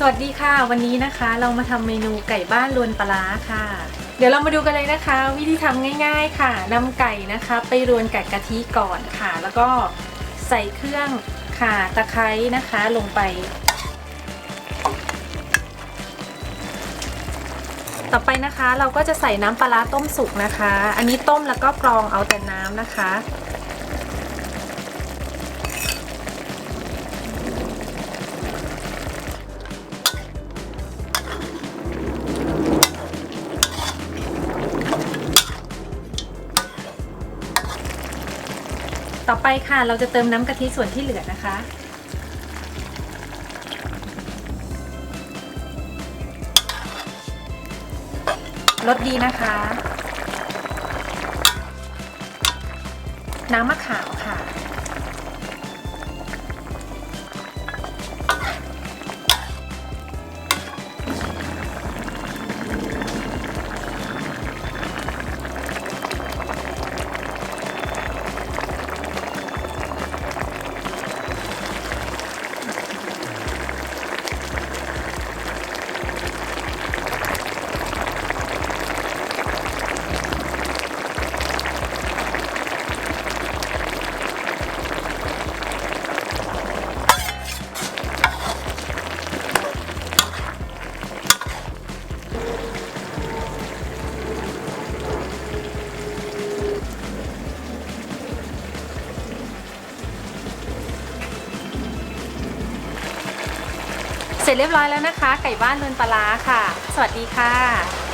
สวัสดีค่ะ วันนี้นะคะเรามาทำเมนูไก่บ้านรวนปลาค่ะ เดี๋ยวเรามาดูกันเลยนะคะ วิธีทำง่าย ๆค่ะนำไก่นะคะ ไปรวนกับกะทิก่อนค่ะ แล้วก็ใส่เครื่องข่าตะไคร้นะคะลงไป ต่อไปนะคะเราก็จะใส่น้ำปลาร้าต้มสุกนะคะ อันนี้ต้มแล้วก็กรองเอาแต่น้ำนะคะ ต่อไปค่ะเราจะเติมน้ำกะทิส่วนที่เหลือนะคะ รสดีนะคะ น้ำมะขามค่ะ เสร็จเรียบร้อยแล้วนะคะ ไก่บ้านเรือนปลาค่ะ สวัสดีค่ะ